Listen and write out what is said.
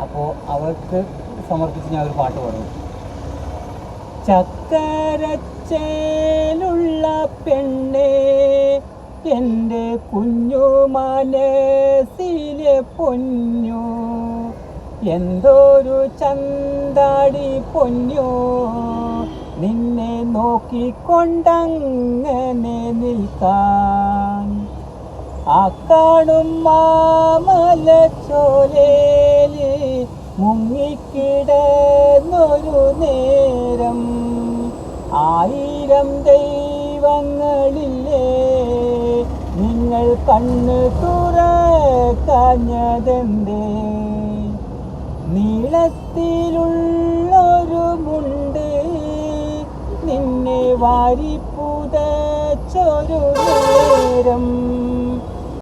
അപ്പോൾ അവർക്ക് സമർപ്പിച്ച് ഞാൻ ഒരു പാട്ട് പാടും ചക്കരച്ചേലുള്ള പെണ്ണേ എന്റെ കുഞ്ഞു മനസ്സിലെ പൊന്നു എന്തൊരു ചന്താടി പൊന്നു നിന്നെ നോക്കിക്കൊണ്ടങ്ങനെ നിൽക്കാൻ. ആ കാണും മാമലച്ചോലേൽ മുങ്ങിക്കിടന്നൊരു നേരം ആയിരം ദൈവങ്ങളില്ലേ? നിങ്ങൾ കണ്ണ് തുറക്കഞ്ഞതെന്തേ? നീളത്തിലുള്ളൊരു മുണ്ട് നിന്നെ വാരിപ്പുതച്ചൊരു നേരം